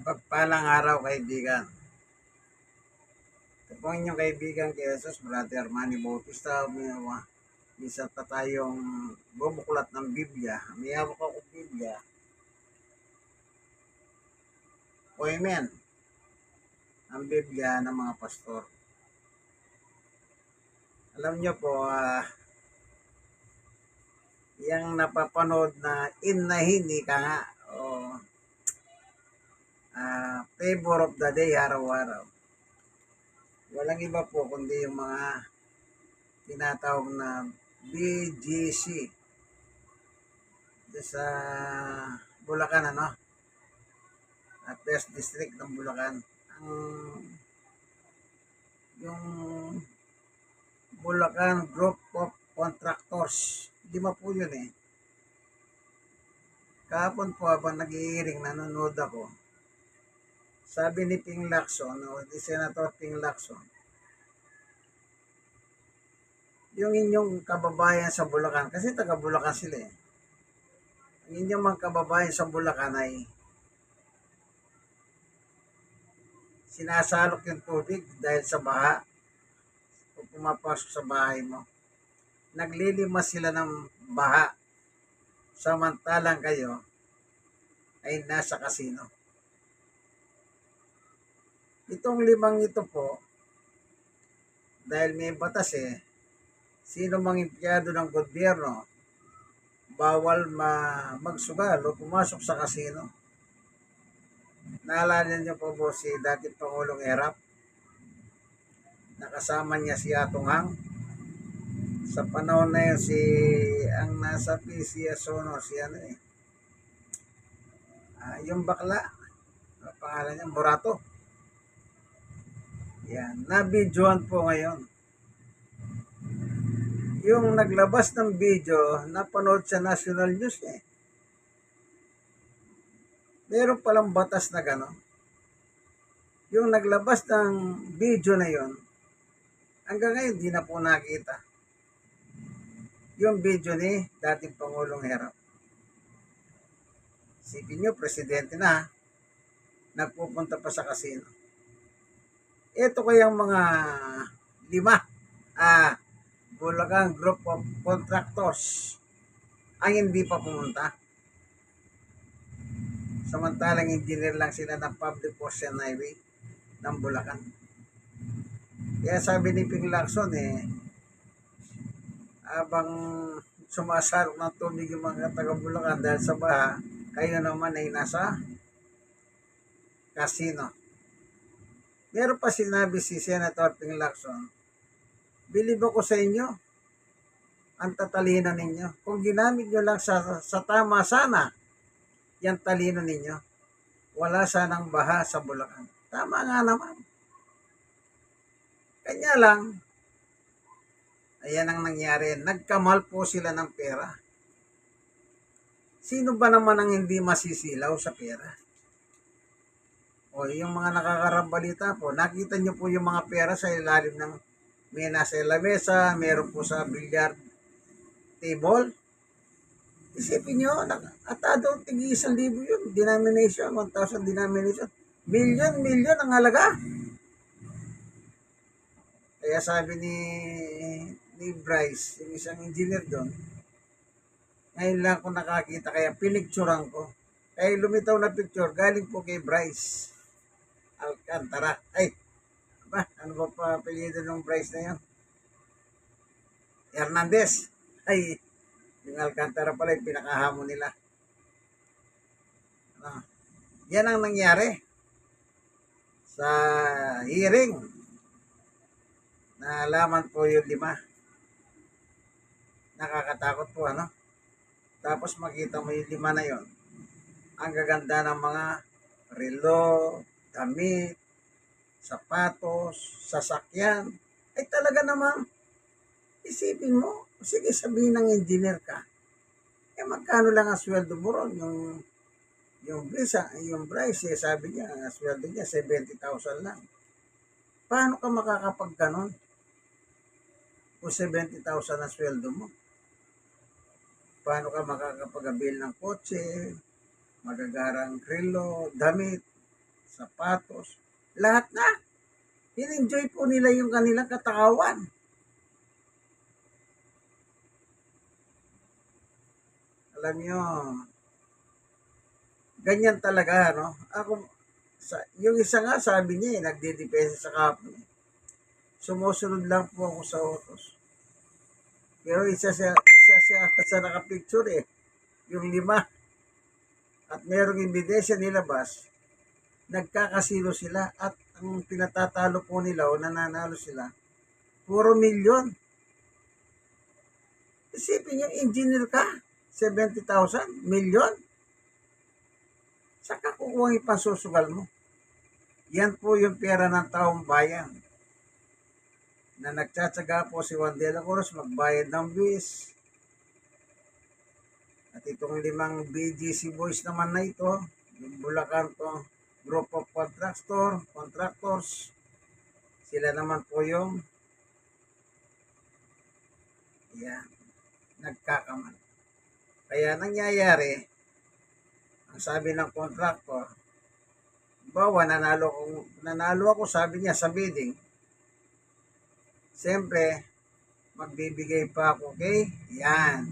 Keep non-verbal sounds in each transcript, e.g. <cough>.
Mapagpalang araw, kaibigan. Ito po inyong kaibigan kay Jesus, Brother Manny Bautista. Isa pa tayong bubuklat ng Biblia. May hawak ako Biblia. Poemen. Ang Biblia ng mga pastor. Alam nyo po, ah, yung napapanood na inahini ka nga, o ah, favor of the day, araw-araw. Walang iba po kundi yung mga tinatawag na BGC. Sa Bulacan, ano? At West District ng Bulacan. Ang yung Bulacan Group of Contractors. Lima po yun eh. Kahapon po habang nag-iiring, nanonood ako. Sabi ni Ping Lacson, o ni Senator Ping Lacson, yung inyong kababayan sa Bulacan, kasi taga Bulacan sila eh. Ang inyong mga kababayan sa Bulacan ay sinasalok yung tubig dahil sa baha o pumapasok sa bahay mo. Naglilimas sila ng baha samantalang kayo ay nasa kasino. Itong limang ito po, dahil may batas eh, sino mang empleyado ng gobyerno, bawal ma magsugal o pumasok sa kasino. Naalala niyo po po si dating Pangulong Erap? Nakasama niya si Atong Hang. Sa panahon na yun, si, ang nasa PCS no, si ano eh, ah, yung bakla, ang pangalan niya, Burato. Yan, nabidyoan po ngayon. Yung naglabas ng video, napanood sa national news eh. Meron palang batas na gano'n. Yung naglabas ng video na yon, hanggang ngayon di na po nakita. Yung video ni dating Pangulong Herap. Sipin nyo, presidente na, nagpupunta pa sa kasino. Ito kayang mga lima, ah, Bulacan Group of Contractors ang hindi pa pumunta. Samantalang engineer lang sila ng Public Ocean Highway ng Bulacan. Kaya sabi ni Ping Lacson eh, habang sumasarok ng tubig yung mga taga Bulacan dahil sa baha, kayo naman ay nasa casino. Meron pa sinabi si Senator Ping Lacson, Believe ako sa inyo, ang tatalino ninyo. Kung ginamit nyo lang sa, sa tama sana, yan talino ninyo, wala sanang baha sa Bulacan. Tama nga naman. Kanya lang, ayan ang nangyari. Nagkamal po sila ng pera. Sino ba naman ang hindi masisilaw sa pera? O yung mga nakakarambalita po, nakita nyo po yung mga pera sa ilalim ng may nasa lamesa, meron po sa billiard table. Isipin nyo, atado tigi isang libo yun, denomination, 1,000 denomination. Million, million ang halaga. Kaya sabi ni ni Bryce, yung isang engineer doon, ngayon lang ako nakakita, kaya pinicturean ko. Kaya lumitaw na picture, galing po kay Bryce Alcantara. Ay, ba? Ano ba pa apelyido ng Bryce na yun? Hernandez. Ay, yung Alcantara pala yung pinakahamon nila. Ano? Yan ang nangyari sa hearing. Naalaman po yung lima. Nakakatakot po, ano? Tapos makita mo yung lima na yon. Ang gaganda ng mga relo, damit, sapatos, sasakyan, ay talaga namang isipin mo, sige sabihin ng engineer ka, eh magkano lang ang sweldo mo ron, yung yung Brisa, yung Bryce, eh, sabi niya, ang sweldo niya, 70,000 lang. Paano ka makakapag ganon? Kung 70,000 ang sweldo mo. Paano ka makakapag-abil ng kotse, magagarang krilo, damit, sapatos, lahat na. In-enjoy po nila yung kanilang katakawan. Alam nyo, ganyan talaga, no? Ako, sa, yung isa nga sabi niya, eh, nagdidepensa sa kapwa niya. Sumusunod lang po ako sa utos. Pero isa siya, isa siya sa nakapicture eh. Yung lima. At merong ebidensya nilabas, nagkakasino sila at ang pinatatalo po nila o nananalo sila, puro milyon. Isipin yung engineer ka, 70,000, milyon. Saan ka kukuha yung pasusugal mo? Yan po yung pera ng taong bayan na nagtsatsaga po si Juan de la Cruz magbayad ng buwis. At itong limang BGC boys naman na ito, yung Bulacan to, group of contractor, contractors, sila naman po yung yan, nagkakaman. Kaya nangyayari, ang sabi ng contractor, bawa nanalo, ko, nanalo ako, sabi niya sa bidding, Siyempre, magbibigay pa ako, okay? Yan.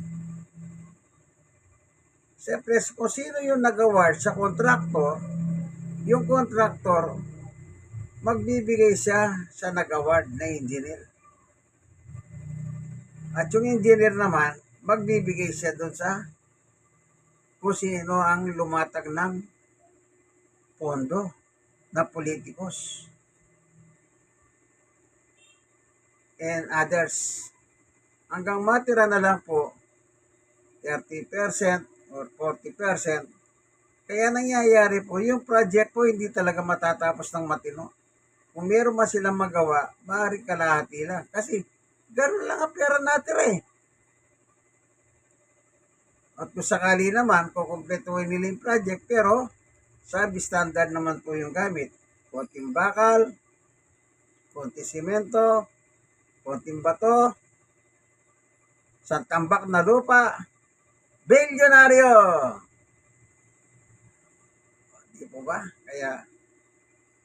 Siyempre, kung sino yung nag-award sa kontraktor, yung kontraktor, magbibigay siya sa nag-award na engineer. At yung engineer naman, magbibigay siya doon sa kung sino ang lumatag ng pondo na politikos. and others. Hanggang matira na lang po 30% or 40%. Kaya nangyayari po, yung project po hindi talaga matatapos ng matino. Kung meron man silang magawa, maaaring kalahati lang. Kasi gano'n lang ang pera natin eh. At kung sakali naman, kukumpletuhin nila yung project, pero sabi standard naman po yung gamit. Konting bakal, konting simento, konting bato, sa tambak na lupa, bilyonaryo! Po ba? Kaya,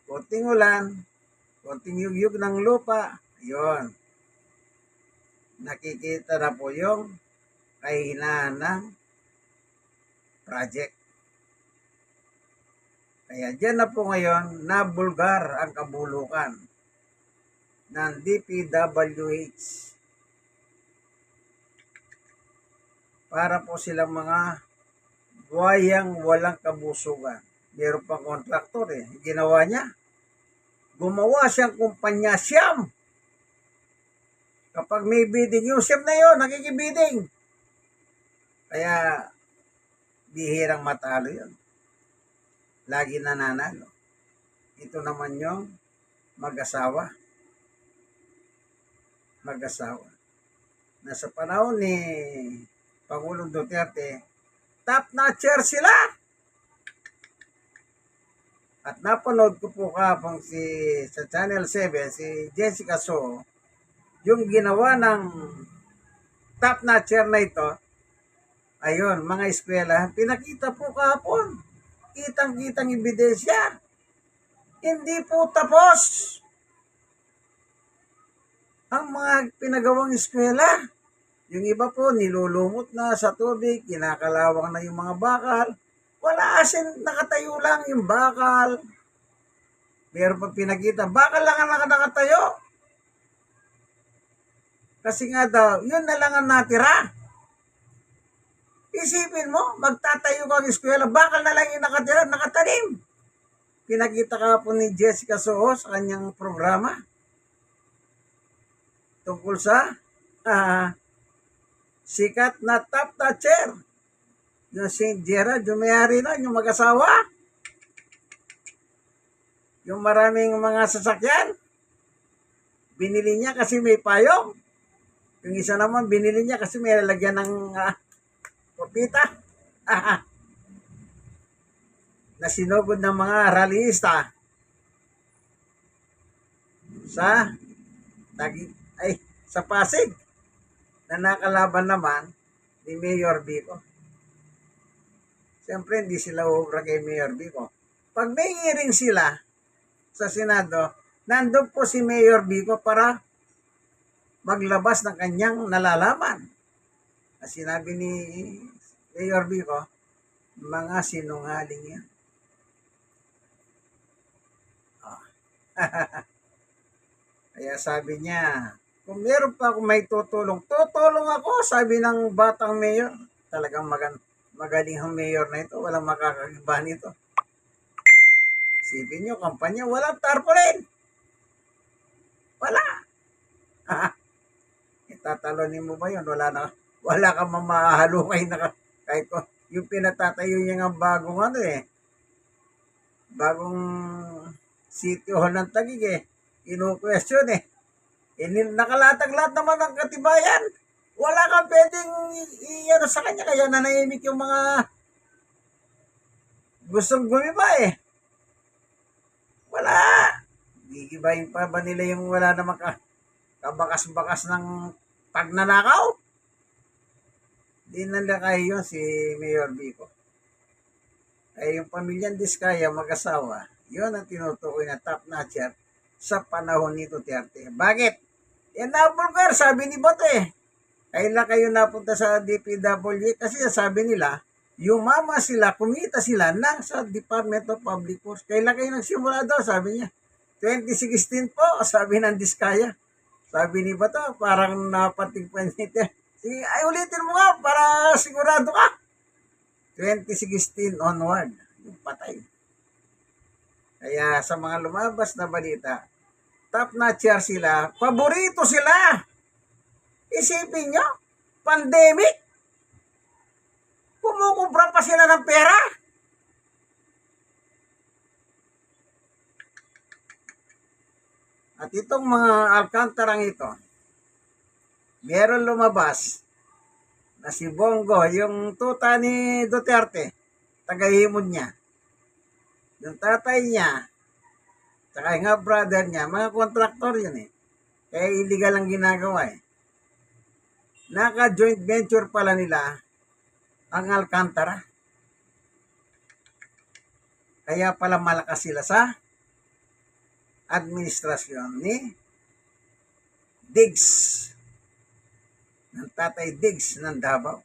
konting ulan, konting yugyug ng lupa, yon Nakikita na po yung kahinaan ng project. Kaya dyan na po ngayon, nabulgar ang kabulukan ng DPWH para po silang mga buhayang walang kabusugan. Meron pang kontraktor eh. Ginawa niya. Gumawa siyang kumpanya siyam. Kapag may bidding, yung siyam na yun, nakikibidding. Kaya, bihirang matalo yun. Lagi nananalo. Ito naman yung mag-asawa mag-asawa. Na sa panahon ni Pangulong Duterte, top notcher sila. At napanood ko po kapong si sa Channel 7, si Jessica So, yung ginawa ng top notcher na ito, ayun, mga eskwela, pinakita po kapon. Kitang-kitang ebidensya. Hindi po tapos ang mga pinagawang eskwela. Yung iba po, nilulumot na sa tubig, kinakalawang na yung mga bakal. Wala asin, nakatayo lang yung bakal. Meron pa pinakita, bakal lang ang nakatayo. Kasi nga daw, yun na lang ang natira. Isipin mo, magtatayo ka ng eskwela, bakal na lang yung nakatira, nakatanim. Pinakita ka po ni Jessica Soho sa kanyang programa tungkol sa uh, <laughs> sikat na top toucher. Yung St. Gerard, yung mayari na, yung mag-asawa. Yung maraming mga sasakyan. Binili niya kasi may payong. Yung isa naman, binili niya kasi may lalagyan ng uh, kopita. <laughs> na sinugod ng mga rallyista sa Taguig ay sa Pasig na nakalaban naman ni Mayor Bico. Siyempre, hindi sila ubra kay Mayor Bico. pag may hearing sila sa Senado, nandun po si Mayor Bico para maglabas ng kanyang nalalaman. At sinabi ni Mayor Bico, mga sinungaling yan. Ah. <laughs> Kaya sabi niya, kung meron pa akong may tutulong, tutulong ako, sabi ng batang mayor. Talagang magan magaling ang mayor na ito, walang makakagiba nito. Isipin nyo, kampanya, walang tarpaulin. Wala. <laughs> Itatalonin mo ba yun? Wala na. Wala kang mamahalukay na ka- kahit ko. Yung pinatatayo niya ng bagong ano eh. Bagong City Hall ng Taguig eh. Inu-question eh. nil- nakalatag lahat naman ng katibayan. Wala kang pwedeng i- i- ano sa kanya. Kaya nanahimik yung mga gustong gumiba eh. Wala. Gigibayin pa ba nila yung wala namang ka, kabakas-bakas ng pagnanakaw? Di nila kaya yun si Mayor Bico. Ay yung pamilyang Diskaya, mag-asawa, yun ang tinutukoy na top notcher sa panahon ni Duterte. Bakit? Yan na vulgar, sabi ni Bote. Kailan kayo napunta sa DPW? Kasi sabi nila, yumama sila, kumita sila ng sa Department of Public Works. Kailan kayo nagsimula daw, sabi niya. 2016 po, sabi ng Diskaya. Sabi ni Bato, parang napating pansit. Sige, ay ulitin mo nga para sigurado ka. 2016 onward, yung patay. Kaya sa mga lumabas na balita, top notcher sila, paborito sila. Isipin nyo, pandemic, kumukubra pa sila ng pera. At itong mga alkantarang ito, meron lumabas na si Bongo, yung tuta ni Duterte, tagahimod niya. Yung tatay niya, tsaka nga brother niya, mga kontraktor yun eh. Kaya illegal ang ginagawa eh. Naka-joint venture pala nila ang Alcantara. Kaya pala malakas sila sa administrasyon ni Diggs ng Tatay Diggs ng Davao.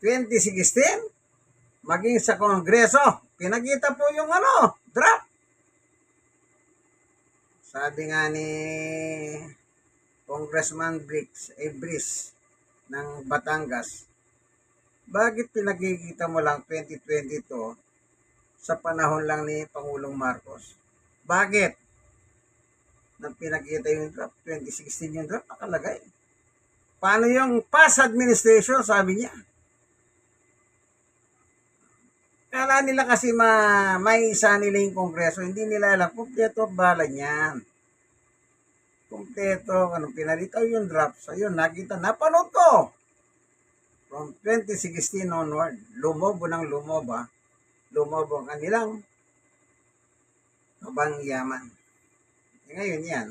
2016, maging sa Kongreso, pinakita po yung ano, draft. Sabi nga ni Congressman Briggs, eh, Brice ng Batangas, bakit pinakikita mo lang 2022 sa panahon lang ni Pangulong Marcos? Bakit? Nang pinakita yung draft, 2016 yung draft, nakalagay. Paano yung past administration, sabi niya. Kala nila kasi ma may isa nila yung kongreso, hindi nila alam, kumpleto bala niyan. Kumpleto, anong pinalitaw yung draft. So yun, nakita, napanood ko. From 2016 onward, lumobo ng lumoba, lumobo ang kanilang kabang yaman. Eh, ngayon yan,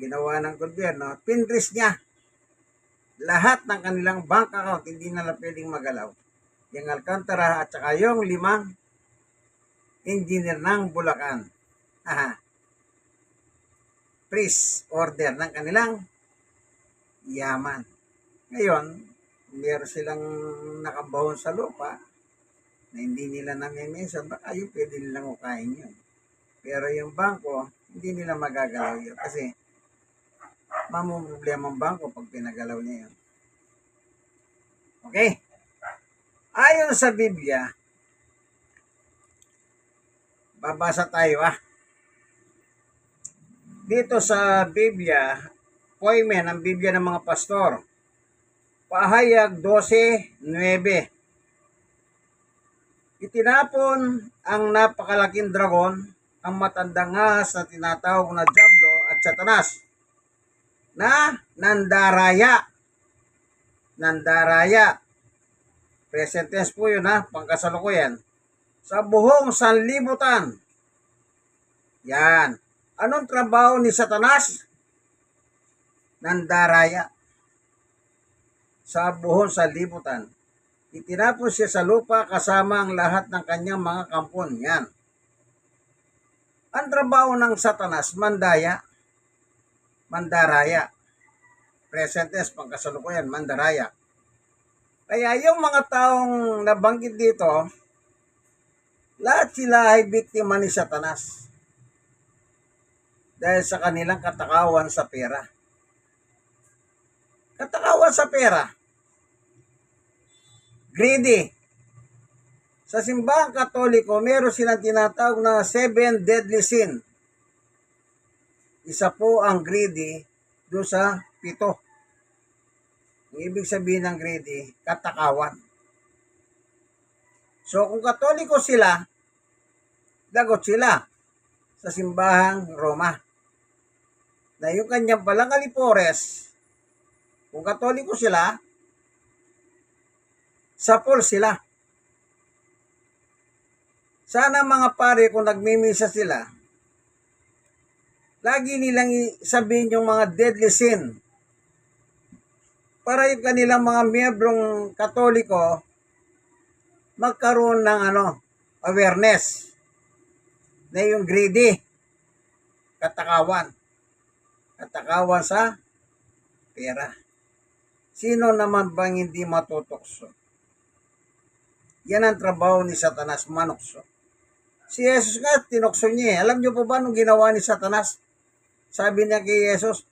ginawa ng gobyerno, pinris niya lahat ng kanilang bank account, hindi na pwedeng magalaw. Yung Alcantara at saka yung limang engineer ng Bulacan. Aha. Freeze order ng kanilang yaman. Ngayon, meron silang nakabahon sa lupa na hindi nila nami-mention, baka yung pwede nilang ukain yun. Pero yung bangko, hindi nila magagalaw yun kasi mamumroblema ang bangko pag pinagalaw niya yun. Okay? Ayon sa Biblia, babasa tayo ah. Dito sa Biblia, poimen ang Biblia ng mga pastor. Pahayag 12.9 Itinapon ang napakalaking dragon, ang matandang ngas na tinatawag na Diablo at Satanas, na nandaraya. Nandaraya. Present tense po yun ha, pangkasalukuyan. Sa buhong sanlibutan. Yan. Anong trabaho ni Satanas? Nandaraya. Sa buhong sanlibutan. Itinapos siya sa lupa kasama ang lahat ng kanyang mga kampon. Yan. Ang trabaho ng satanas, mandaya, mandaraya. Present tense, pangkasalukuyan, mandaraya. Kaya yung mga taong nabanggit dito, lahat sila ay biktima ni satanas. Dahil sa kanilang katakawan sa pera. Katakawan sa pera. Greedy. Sa simbahang katoliko, meron silang tinatawag na seven deadly sin. Isa po ang greedy doon sa pito. Ang ibig sabihin ng greedy, katakawan. So kung katoliko sila, lagot sila sa simbahang Roma. Na yung kanyang palang alipores, kung katoliko sila, sapol sila. Sana mga pare kung nagmimisa sila, lagi nilang sabihin yung mga deadly sin. Para yung kanilang mga miyembrong katoliko magkaroon ng ano, awareness na yung greedy, katakawan. Katakawan sa pera. Sino naman bang hindi matutokso? Yan ang trabaho ni Satanas, manokso. Si Jesus nga, tinokso niya eh. Alam niyo po ba nung ginawa ni Satanas? Sabi niya kay Jesus,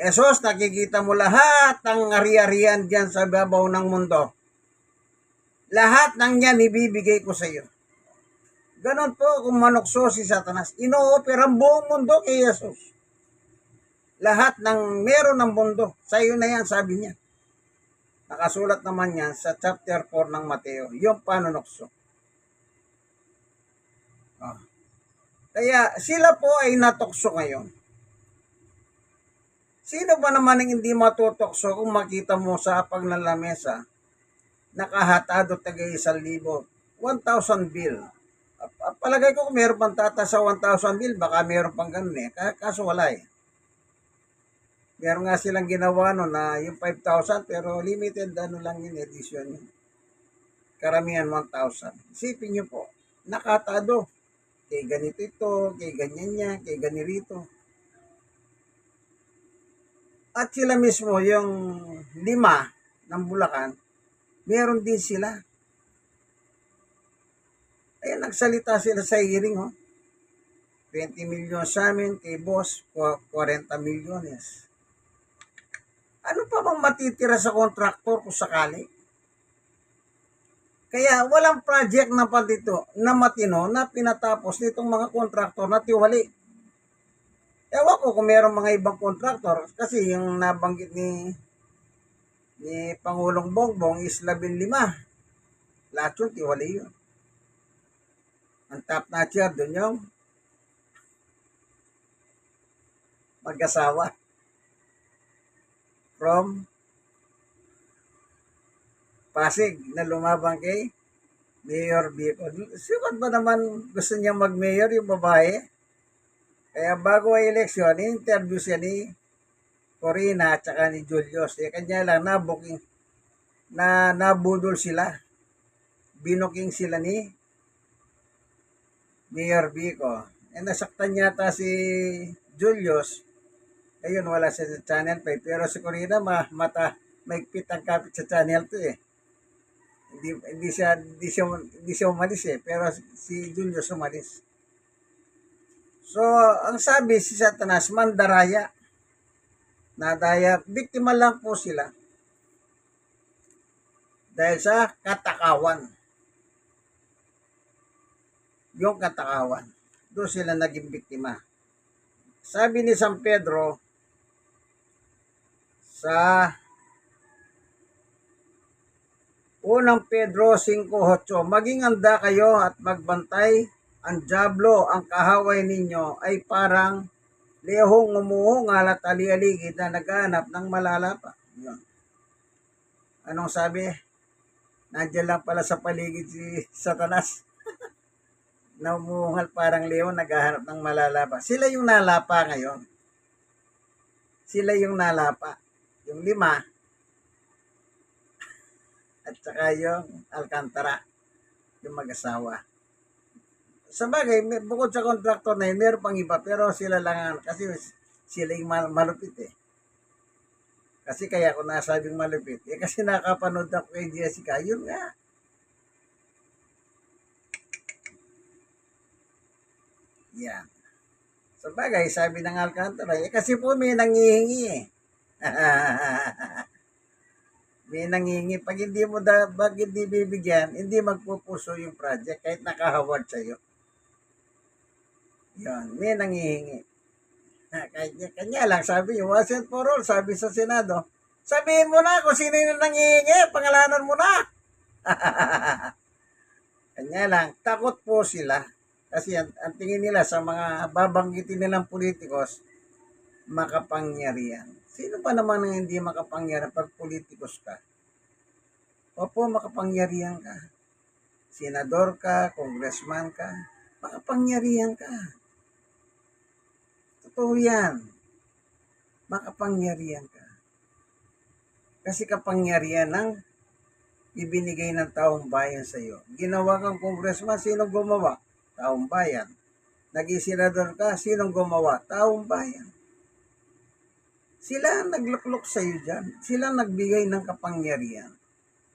Jesus, nakikita mo lahat ng ari-arian dyan sa babaw ng mundo. Lahat ng yan ibibigay ko sa iyo. Ganon po kung manokso si Satanas. Ino-offer ang buong mundo kay Jesus. Lahat ng meron ng mundo, sa iyo na yan, sabi niya. Nakasulat naman yan sa chapter 4 ng Mateo, yung panunokso. Ah. Kaya sila po ay natokso ngayon. Sino ba naman ang hindi matutokso kung makita mo sa paglalamesa, nakahatado taga isang libo, 1,000 bill. Palagay ko kung meron pang tata sa 1,000 bill, baka meron pang ganun eh. Ka- Kaso wala eh. Meron nga silang ginawa no na yung 5,000 pero limited ano lang yun edition yun. Karamihan 1,000. Isipin nyo po, nakatado. Kay ganito ito, kay ganyan niya, kay ganirito. At sila mismo, yung lima ng Bulacan, meron din sila. Kaya nagsalita sila sa hearing, oh. 20 million sa amin, kay boss, kwa- 40 milyones. Ano pa bang matitira sa kontraktor kung sakali? Kaya walang project na pa dito na matino na pinatapos nitong mga kontraktor na tiwali. Ewan ko kung meron mga ibang kontraktor kasi yung nabanggit ni ni Pangulong Bongbong is 15. Lahat yun, tiwali yun. Ang top notcher doon yung mag-asawa from Pasig na lumabang kay Mayor Bico. Sikat ba naman gusto niya mag-mayor yung babae? Kaya bago ay eleksyon, interview siya ni Corina at saka ni Julius. Eh, kanya lang nabuking na nabudol sila. Binuking sila ni Mayor Bico. Eh, nasaktan yata si Julius. Ayun, wala siya sa Channel 5. Pero si Corina, ma mata, maigpit ang kapit sa Channel 2 eh. Hindi, hindi siya hindi siya hindi siya umalis eh pero si Julius umalis. So, ang sabi si Satanas, mandaraya. Nadaya, biktima lang po sila. Dahil sa katakawan. Yung katakawan. Doon sila naging biktima. Sabi ni San Pedro sa Unang Pedro 5.8 Maging handa kayo at magbantay ang jablo, ang kahaway ninyo ay parang lehong umuhong alat alialigid na naghahanap ng malalapa. Yun. Anong sabi? Nandiyan lang pala sa paligid si Satanas. <laughs> na umuungal parang leon naghahanap ng malalapa. Sila yung nalapa ngayon. Sila yung nalapa. Yung lima, <laughs> at saka yung Alcantara, yung mag-asawa. Sa bagay, bukod sa contractor na yun, meron pang iba, pero sila lang, ang- kasi sila yung mal- malupit eh. Kasi kaya ako nasabing malupit, eh kasi nakapanood ako kay Jessica, yun nga. Yan. Sa bagay, sabi ng Alcantara, eh kasi po may nangihingi eh. <laughs> may nangingi. Pag hindi mo da, pag hindi bibigyan, hindi magpupuso yung project kahit nakahaward sa'yo. Yun, may nangihingi. kahit niya, kanya lang, sabi niya, was it for all, sabi sa Senado, sabihin mo na kung sino yung nangihingi, pangalanan mo na. <laughs> kanya lang, takot po sila. Kasi ang, ang tingin nila sa mga babanggitin nilang politikos, makapangyarihan. Sino ba naman ang hindi makapangyarihan pag politikos ka? Opo, makapangyarihan ka. Senador ka, congressman ka, makapangyarihan ka. Totoo yan. Makapangyarihan ka. Kasi kapangyarihan ng ibinigay ng taong bayan sa iyo. Ginawa kang congressman, sino gumawa? Taong bayan. Naging senador ka, sinong gumawa? Taong bayan. Sila ang nagluklok sa iyo dyan. Sila ang nagbigay ng kapangyarihan.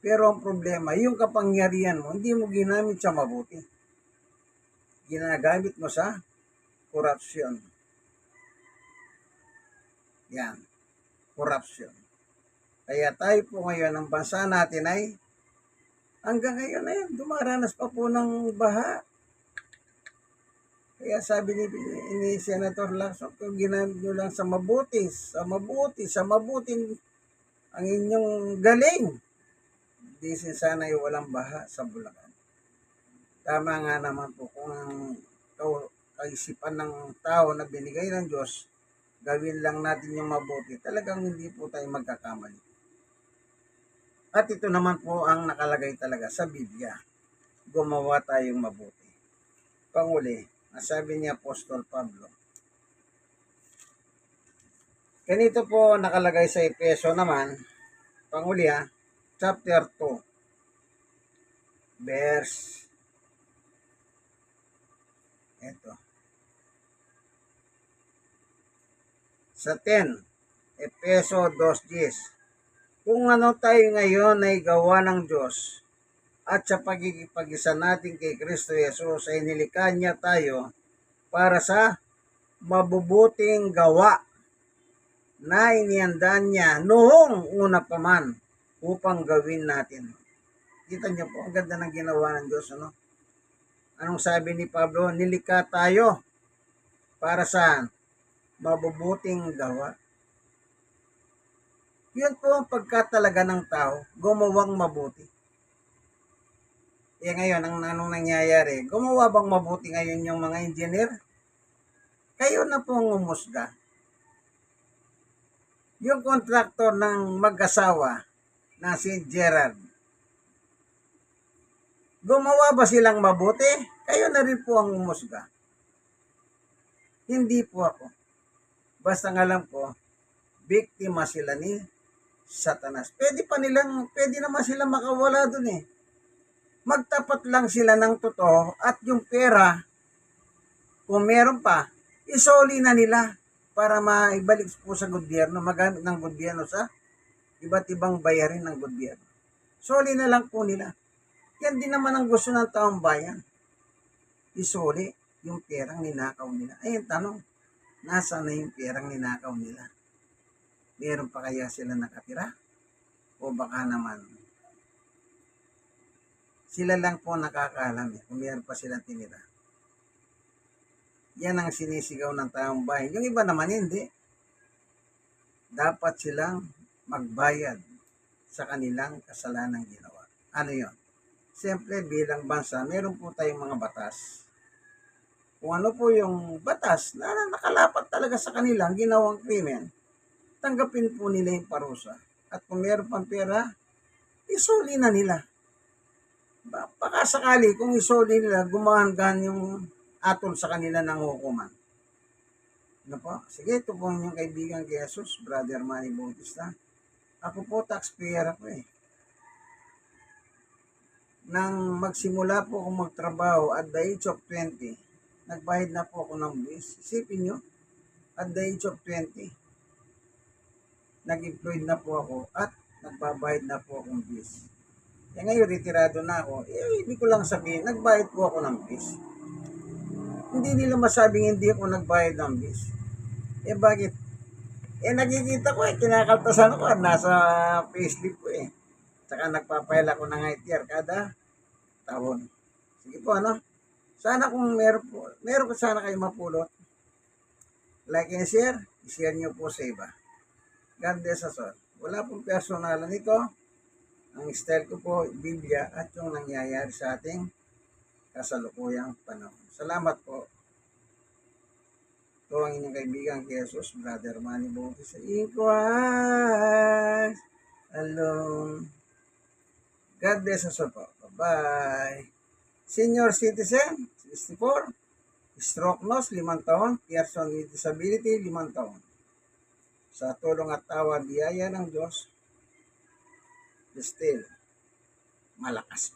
Pero ang problema, yung kapangyarihan mo, hindi mo ginamit sa mabuti. Ginagamit mo sa korupsyon. Yan. Korupsyon. Kaya tayo po ngayon, ang bansa natin ay hanggang ngayon ay dumaranas pa po ng baha. Kaya sabi ni, ni Senator Lacson, kung ginamit nyo lang sa mabuti, sa mabuti, sa mabuti ang inyong galing. Di sana ay walang baha sa Bulacan. Tama nga naman po kung ang kaisipan ng tao na binigay ng Diyos, gawin lang natin yung mabuti. Talagang hindi po tayo magkakamali. At ito naman po ang nakalagay talaga sa Biblia. Gumawa tayong mabuti. Panguli, nasabi ni Apostol Pablo. Ganito po nakalagay sa Epeso naman, panguli ha, chapter 2, verse, eto, sa 10, Epeso 2.10, kung ano tayo ngayon ay gawa ng Diyos at sa pagkikipag-isa natin kay Kristo Jesus ay nilikha niya tayo para sa mabubuting gawa na iniandan niya noong una pa man upang gawin natin. Kita niyo po, ang ganda ng ginawa ng Diyos. Ano? Anong sabi ni Pablo? Nilikha tayo para sa mabubuting gawa. Yun po ang pagkatalaga ng tao, gumawang mabuti. Eh ngayon, ang anong nangyayari, gumawa bang mabuti ngayon yung mga engineer? Kayo na po ang umusga. Yung kontraktor ng mag-asawa na si Gerard, gumawa ba silang mabuti? Kayo na rin po ang umusga. Hindi po ako. Basta nga lang po, biktima sila ni Satanas. Pwede pa nilang, pwede naman sila makawala dun eh. Magtapat lang sila ng totoo at yung pera, kung meron pa, isoli na nila para maibalik po sa gobyerno, magamit ng gobyerno sa iba't ibang bayarin ng gobyerno. Soli na lang po nila. Yan din naman ang gusto ng taong bayan. Isoli yung perang ninakaw nila. Ayun, tanong, nasa na yung perang ninakaw nila? Meron pa kaya sila nakatira? O baka naman, sila lang po nakakaalam eh, kung meron pa silang tinira. Yan ang sinisigaw ng taong bayan. Yung iba naman hindi. Dapat silang magbayad sa kanilang kasalanang ginawa. Ano yon? Siyempre, bilang bansa, meron po tayong mga batas. Kung ano po yung batas na nakalapat talaga sa kanilang ginawang krimen, tanggapin po nila yung parusa. At kung meron pang pera, isuli na nila. Ba- Baka sakali kung isuli nila, gumahanggan yung atol sa kanila ng hukuman. Ano po? Sige, ito po inyong kaibigan kay Jesus, Brother Manny Bautista. Ako po, taxpayer ako eh. nang magsimula po akong magtrabaho at the age of 20, nagbayad na po ako ng bis. Isipin nyo, at the age of 20, nag-employed na po ako at nagbabayad na po akong bis. Eh ngayon, retirado na ako. Eh, ibig ko lang sabihin, nagbayad po ako ng bis. Hindi nila masabing hindi ako nagbayad ng bis. Eh bakit? Eh nakikita ko eh, kinakaltasan ko, nasa payslip ko eh. Tsaka nagpapail ako ng ITR kada taon. Sige po, ano? Sana kung meron po, meron ko sana kayo mapulot. Like and share, share nyo po sa iba. God bless us all. Wala pong personalan nito. Ang style ko po, Biblia at yung nangyayari sa ating kasalukuyang panahon. Salamat po. Ito ang inyong kaibigan kay Jesus, Brother Manny Bauti sa Inquest alone. God bless us all po. Bye-bye. Senior citizen, 64. Stroke nose, 5 taon. Person with disability, 5 taon. Sa tulong at tawa, biyaya ng Diyos, still, malakas